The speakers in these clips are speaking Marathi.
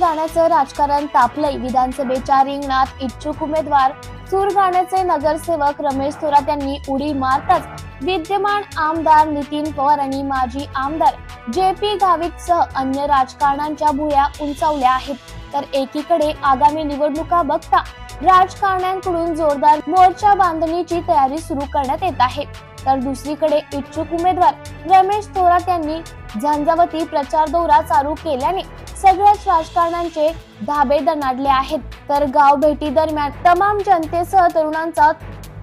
गाण्याचं राजकारण तापलंय. विधानसभेच्या रिंगणात इच्छुक उमेदवार सूर गाण्याचे नगरसेवक रमेश थोरात यांनी उडी मारताच विद्यमान आमदार नितीन पवार आणि माजी आमदार जे पी गावित सह अन्य राजकारणांच्या भुया उंचावल्या आहेत. तर एकीकडे आगामी निवडणुका बघता राजकारण्यांकडून जोरदार मोर्चा बांधणीची तयारी सुरू करण्यात येत आहे. तर दुसरीकडे इच्छुक उमेदवार रमेश थोरात यांनी झंझावती प्रचार दौरा चालू केल्याने सगळ्याच राजकारणांचे धाबे दणाडले आहेत. तर गाव भेटी दरम्यान तमाम जनतेसह तरुणांचा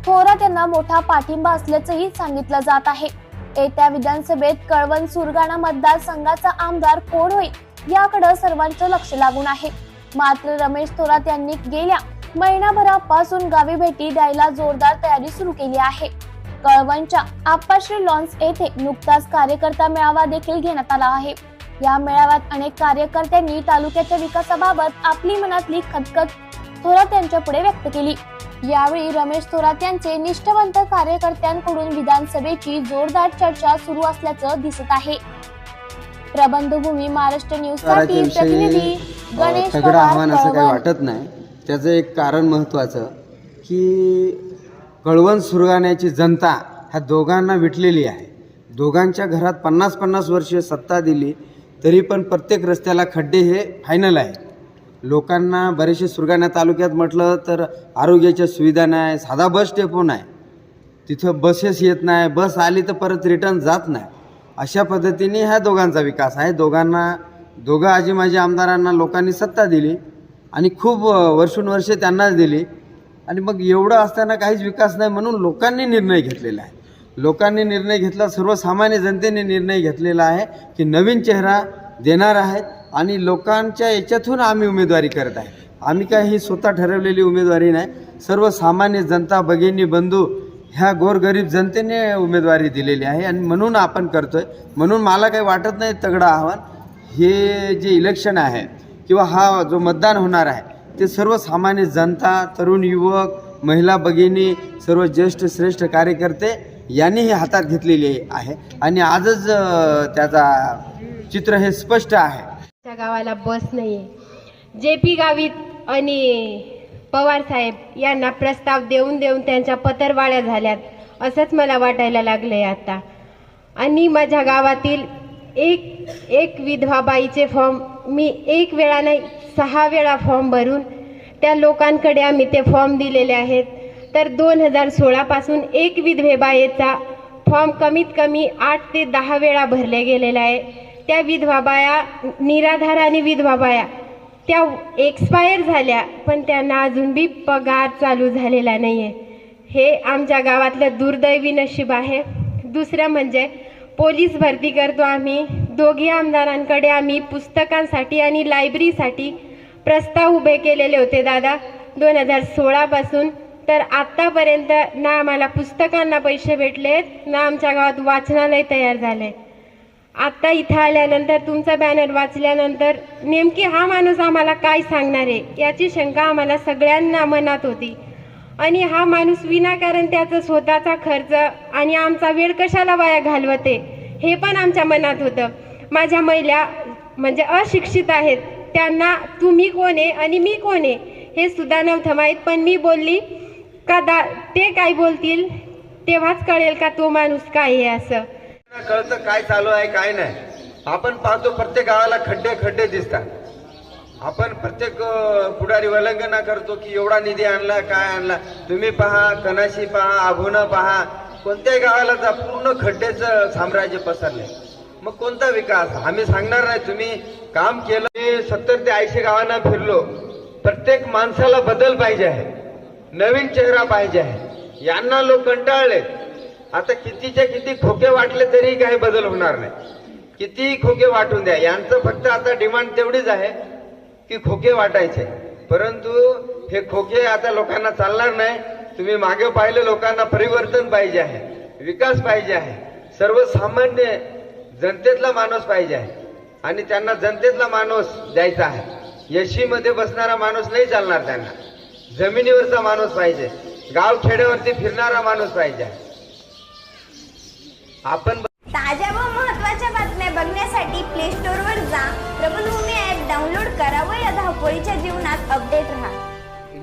थोरात यांना मोठा पाठिंबा असल्याचंही सांगितलं जात आहे. येत्या विधानसभेत कळवण सुरगाणा मतदारसंघाचा आमदार कोण होईल याकडे सर्वांचं लक्ष लागून आहे. मात्र रमेश थोरात यांनी गेल्या महिनाभरापासून गावी भेटी द्यायला जोरदार तयारी सुरू केली आहे. कळवणच्या आप्पाश्री लॉन्स येथे नुकताच कार्यकर्ता मेळावा देखील घेण्यात आला आहे. या मेळाव्यात अनेक कार्यकर्त्यांनी तालुक्याच्या विकासाबाबत आपली मनातली खतखत थोरात यांच्या पुढे व्यक्त केली. यावेळी रमेश थोरात यांचे निष्ठावंत कार्यकर्त्यांकडून विधानसभेची जोरदार चर्चा सुरू असल्याचं दिसत आहे. प्रबंधभूमी महाराष्ट्र न्यूजसाठी प्रतिनिधी गणेश तगडं पवार आव्हान असं काही कळवण. वाटत नाही. त्याचं एक कारण महत्त्वाचं की कळवण सुरगाण्याची जनता ह्या दोघांना विटलेली आहे. दोघांच्या घरात पन्नास पन्नास वर्षे सत्ता दिली तरी पण प्रत्येक रस्त्याला खड्डे हे फायनल आहे लोकांना बरेचसे सुरगाणा तालुक्यात म्हटलं तर आरोग्याच्या सुविधा नाही साधा बस डेपो नाही. तिथं बसेस येत नाही बस आली तर परत रिटर्न जात नाही. अशा पद्धतीने ह्या दोघांचा विकास आहे. दोघांना दोघं आजी माझी आमदारांना लोकांनी सत्ता दिली आणि खूप अ, वर्षोनवर्षे त्यांनाच दिली. आणि मग एवढं असताना काहीच विकास नाही म्हणून लोकांनी निर्णय घेतलेला आहे. लोकांनी निर्णय घेतला सर्वसामान्य जनतेने निर्णय घेतलेला आहे की नवीन चेहरा देणार आहेत आणि लोकांच्या याच्यातून आम्ही उमेदवारी करत आहे. आम्ही काय ही स्वतः ठरवलेली उमेदवारी नाही. सर्वसामान्य जनता भगिनी बंधू ह्या गोरगरीब जनतेने उमेदवारी दिलेली आहे आणि म्हणून आपण करतो आहे म्हणून मला काही वाटत नाही तगडं आव्हान. हे जे इलेक्शन आहे किंवा हा जो मतदान होणार आहे ते सर्वसामान्य जनता तरुण युवक महिला भगिनी सर्व ज्येष्ठ श्रेष्ठ कार्यकर्ते यांनी हे हातात घेतलेले आहे. आणि आजच त्याचा चित्र हे स्पष्ट आहे. त्या गावाला बस नाही आहे जे पी गावित आणि पवार साहेब यांना प्रस्ताव देऊन देऊन त्यांच्या पतरवाळ्या झाल्यात असंच मला वाटायला लागलंय आता. आणि माझ्या गावातील एक एक विधवा बाईचे फॉर्म मी एक वेळा नाही सहा वेळा फॉर्म भरून त्या लोकांकडे आम्ही ते फॉर्म दिलेले आहेत. तर दोन हजार सोळापासून एक विधवेबायेचा फॉर्म कमीत कमी आठ ते दहा वेळा भरले गेलेला आहे. त्या विधवा बाया निराधार आणि विधवा बाया त्या एक्सपायर झाल्या पण त्यांना अजून बी पगार चालू झालेला नाही आहे हे आमच्या गावातलं दुर्दैवी नशीब आहे. दुसरं म्हणजे पोलीस भरती करतो आम्ही. दोघी आमदारांकडे आम्ही पुस्तकांसाठी आणि लायब्ररीसाठी प्रस्ताव उभे केलेले होते दादा दोन हजार सोळापासून तर आत्तापर्यंत ना आम्हाला पुस्तकांना पैसे भेटलेत ना आमच्या गावात वाचनालय तयार झाले आत्ता इथं आल्यानंतर तुमचा बॅनर वाचल्यानंतर नेमकी हा माणूस आम्हाला काय सांगणार आहे? याची शंका आम्हाला सगळ्यांना मनात होती. आणि हा माणूस विनाकारण त्याचा स्वतःचा खर्च आणि आमचा वेळ कशाला वाया घालवते? हे पण आमच्या मनात होतं. माझ्या महिला म्हणजे अशिक्षित आहेत. त्यांना तुम्ही कोण आहे आणि मी कोण आहे? हे सुद्धा नव्हतं माहीत पण मी बोलली का दा ते काय बोलतील? तेव्हाच कळेल का तो माणूस काय आहे असं. कळतं काय चालू आहे काय नाही. आपण पाहतो प्रत्येक गावाला खड्डे खड्डे दिसतात. आपण प्रत्येक पुढारी वलंगना करतो की एवढा निधी आणला काय आणला? तुम्ही पहा कनाशी पहा आभोना पहा. कोणत्याही गावाला जा पूर्ण खड्डेचं साम्राज्य पसरले मग कोणता विकास? आम्ही सांगणार नाही. तुम्ही काम केलं मी सत्तर ते ऐंशी गावांना फिरलो. प्रत्येक माणसाला बदल पाहिजे आहे. नवीन चेहरा पाहिजे आहे. यांना लोक कंटाळले. आता कितीच्या किती खोके वाटले तरी काही बदल होणार नाही. कितीही खोके वाटून द्या. यांचं फक्त आता डिमांड तेवढीच आहे की खोके वाटायचे. परंतु हे खोके आता लोकांना चालणार नाही. तुम्ही मागे पाहिलं लोकांना परिवर्तन पाहिजे आहे विकास पाहिजे आहे सर्वसामान्य जनतेतला माणूस पाहिजे आहे आणि त्यांना जनतेतला माणूस द्यायचा आहे. यशीमध्ये बसणारा माणूस नाही चालणार त्यांना. जमिनीवरचा माणूस पाहिजे गाव खेड्यावरती फिरणारा माणूस पाहिजे. आपण ताज्या व महत्त्वाच्या बातम्या बघण्यासाठी प्ले स्टोअरवर जा. प्रबलभूमी ऍप डाउनलोड करा व या धावपळीच्या जीवनात अपडेट राहा.